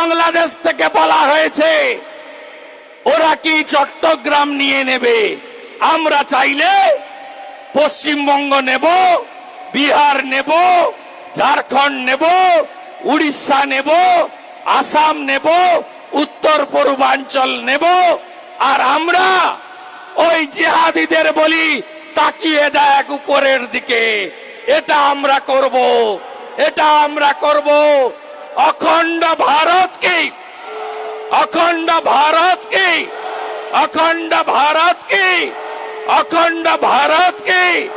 বাংলাদেশ থেকে বলা হয়েছে, ওরা কি চট্টগ্রাম নিয়ে নেবে? আমরা চাইলে পশ্চিমবঙ্গ নেব, বিহার নেব, ঝাড়খণ্ড নেব, উড়িষ্যা নেব, আসাম নেব, উত্তর পূর্বাঞ্চল নেব। আর আমরা ওই জিহাদিদের বলি, তাকিয়ে দেখ উপরের দিকে। এটা আমরা করব, এটা আমরা করব। অখণ্ড ভারত ভারতকে অখণ্ড ভারত কি? অখণ্ড ভারত কি? অখণ্ড ভারত কি?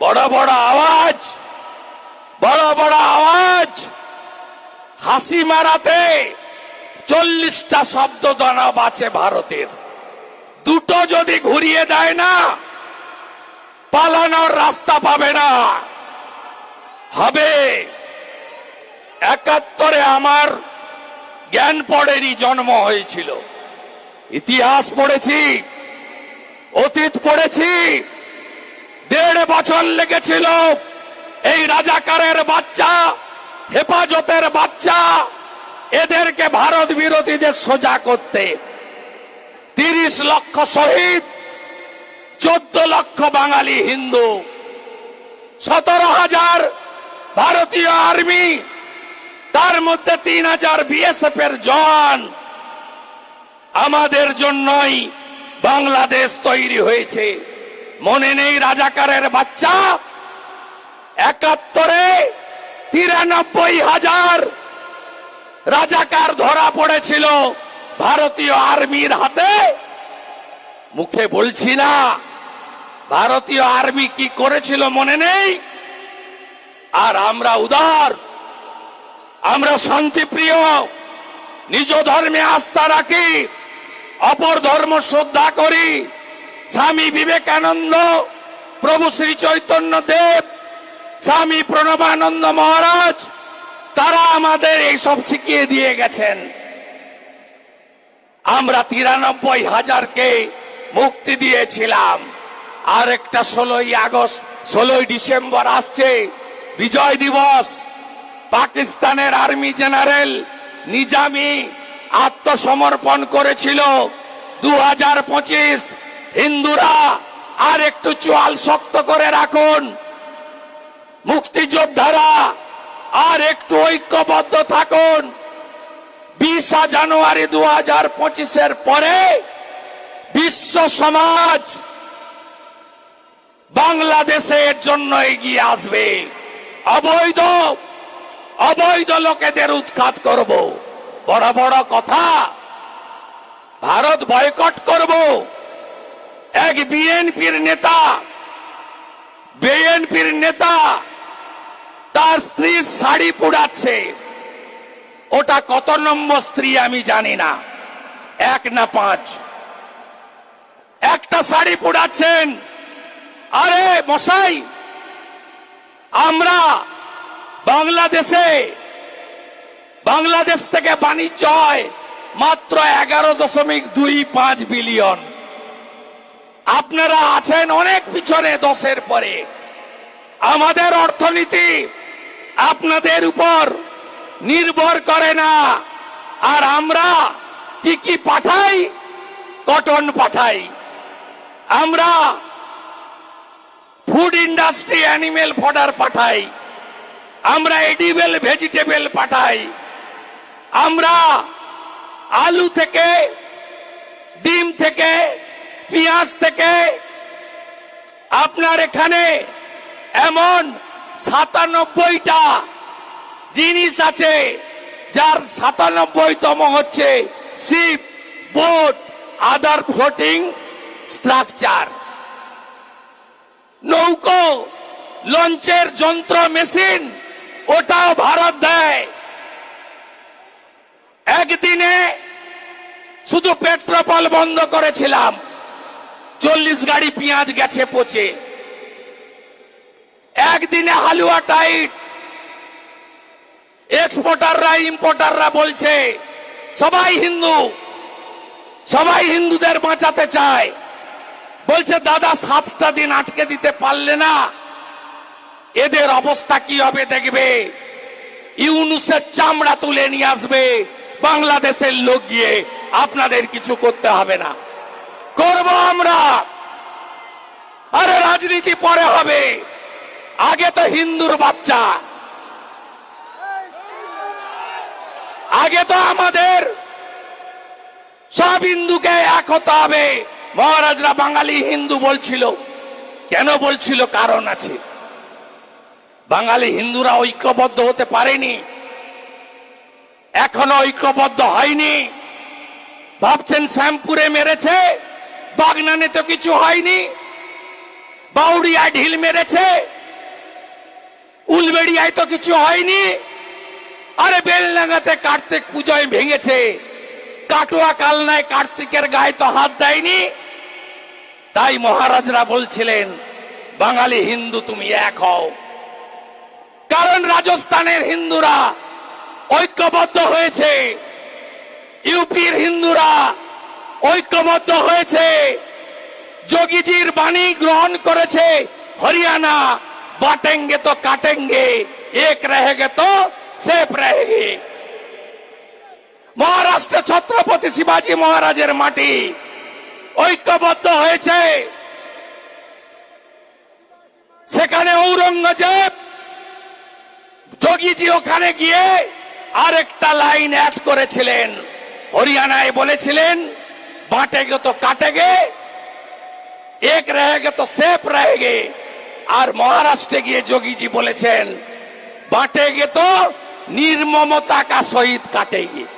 বড় বড় আওয়াজ, বড় বড় আওয়াজ। হাসি মারাতে চল্লিশটা শব্দ দানব আছে ভারতের। দুটো যদি ঘুরিয়ে দেয় না, পালানোর রাস্তা পাবে না। হবে একাত্তরে আমার জ্ঞান পড়েনি, জন্ম হয়েছিল। ইতিহাস পড়েছি, অতীত পড়েছি, দেড় বছর লেগেছিল এই রাজাকারের বাচ্চা, হেফাজতের বাচ্চা, এদেরকে ভারত বিরোধীদের সোজা করতে। তিরিশ লক্ষ শহীদ, চোদ্দ লক্ষ বাঙালি হিন্দু, সতেরো হাজার ভারতীয় আর্মি তার মধ্যে তিন হাজার বিএসএফ এর জওয়ান আমাদের জন্যই বাংলাদেশ তৈরি হয়েছে। মনে নেই রাজাকারের বাচ্চা? একাত্তরে তিরানব্বই হাজার রাজাকার ধরা পড়েছিল ভারতীয় আর্মির হাতে। মুখে বলছি না, ভারতীয় আর্মি কি করেছিল মনে নেই? আর আমরা উদার। আমরা শান্তিপ্রিয়। নিজ ধর্মে আস্থা রাখি, অপর ধর্ম শ্রদ্ধা করি। স্বামী বিবেকানন্দ, প্রভু শ্রী চৈতন্য দেব, স্বামী প্রণবানন্দ মহারাজ, তারা আমাদের এইসব শিখিয়ে দিয়ে গেছেন। আমরা তিরানব্বই হাজারকে মুক্তি দিয়েছিলাম। আর একটা ষোলোই আগস্ট, ষোলোই ডিসেম্বর আসছে, বিজয় দিবস। পাকিস্তানের আর্মি জেনারেল নিজামি আত্মসমর্পণ করেছিল। দু হাজার পঁচিশ, হিন্দুরা আর একটু চোয়াল শক্ত করে রাখুন। মুক্তিযোদ্ধারা আর একটু ঐক্যবদ্ধ থাকুন। বিশা জানুয়ারি দু হাজার পঁচিশের পরে বিশ্ব সমাজ বাংলাদেশের জন্য এগিয়ে আসবে। অবৈধ অবৈধ লোকেদের উৎখাত করব। বড় বড় কথা, ভারত বয়কট করব। এক বিএনপির নেতা বিএনপির নেতা, তার স্ত্রীর শাড়ি পুড়াচ্ছে। ওটা কত নম্বর স্ত্রী আমি জানি না। এক না পাঁচ। একটা শাড়ি পুড়াচ্ছেন। আরে মশাই, আমরা বাংলাদেশে বাংলাদেশ থেকে বাণিজ্য হয় মাত্র এগারো দশমিক দুই পাঁচ বিলিয়ন। আপনারা আছেন অনেক পিছনে দশের পরে। আমাদের অর্থনীতি আপনাদের উপর নির্ভর করে না। আর আমরা কি কি পাঠাই? কটন পাঠাই। আমরা ফুড ইন্ডাস্ট্রি অ্যানিমেল ফডার পাঠাই। আমরা এডিবেল ভেজিটেবল পাঠাই। আমরা আলু থেকে, ডিম থেকে, পেঁয়াজ থেকে, আপনার এখানে এমন সাতানব্বইটা জিনিস আছে, যার সাতানব্বইতম হচ্ছে শিপ, বোট, আদার ভোটিং স্ট্রাকচার। নৌকো, লঞ্চের যন্ত্র, মেশিন ওটাও ভারত দেয়। একদিনে শুধু পেট্রোপল বন্ধ করেছিলাম। চল্লিশ গাড়ি পেঁয়াজ গেছে পচে। একদিনে হালুয়া টাইট। এক্সপোর্টাররা, ইম্পোর্টাররা বলছে, সবাই হিন্দু, সবাই হিন্দুদের বাঁচাতে চায়। বলছে, দাদা সাতটা দিন আটকে দিতে পারলে না। এদের অবস্থা কি হবে দেখবে? ইউনুসের চামড়া তুলে নিয়ে আসবে, বাংলাদেশের লোক গিয়ে আপনাদের কিছু করতে হবে না। করব আমরা। আরে রাজনীতি পরে হবে। আগে তো হিন্দুর বাচ্চা। আগে তো আমাদের সব হিন্দুকে এক হতে হবে। মহারাজরা বাঙালি হিন্দু বলছিল। কেন বলছিল? কারণ আছে। বাঙালি হিন্দুরা ঐক্যবদ্ধ হতে পারেনি। এখনও ঐক্যবদ্ধ হয়নি। ভাবছেন শ্যামপুরে মেরেছে, বাগনানে তো কিছু হয়নি। বাউরিয়ায় ঢিল মেরেছে, উলবেড়িয়ায় তো কিছু হয়নি। আরে বেলডাঙ্গাতে কার্তিক পুজোয় ভেঙেছে, কাটোয়া কালনায় কার্তিকের গায়ে তো হাত দেয়নি। তাই মহারাজরা বলছিলেন, বাঙালি হিন্দু তুমি এক হও। রাজস্থানের হিন্দুরা ঐক্যবদ্ধ হয়েছে। ইউপির হিন্দুরা ঐক্যবদ্ধ হয়েছে। যোগীজির বাণী গ্রহণ করেছে হরিয়ানা। বাটেঙ্গে তো কাটেঙ্গে, এক রহেগে তো সেফ রহেগে। মহারাষ্ট্র ছত্রপতি শিবাজি মহারাজের মাটি ঐক্যবদ্ধ হয়েছে। সেখানে ঔরঙ্গজেব যোগীজি ওখানে গিয়ে আরেকটা লাইন অ্যাড করেছিলেন। হরিয়ানায় বলেছিলেন, বাঁটে গে তো কাটে গে, এক রে গে তো সেফ রে গে। আর মহারাষ্ট্রে গিয়ে যোগীজি বলেছেন, বাঁটে গে তো নির্মমতা কা সহিত কাটে গিয়ে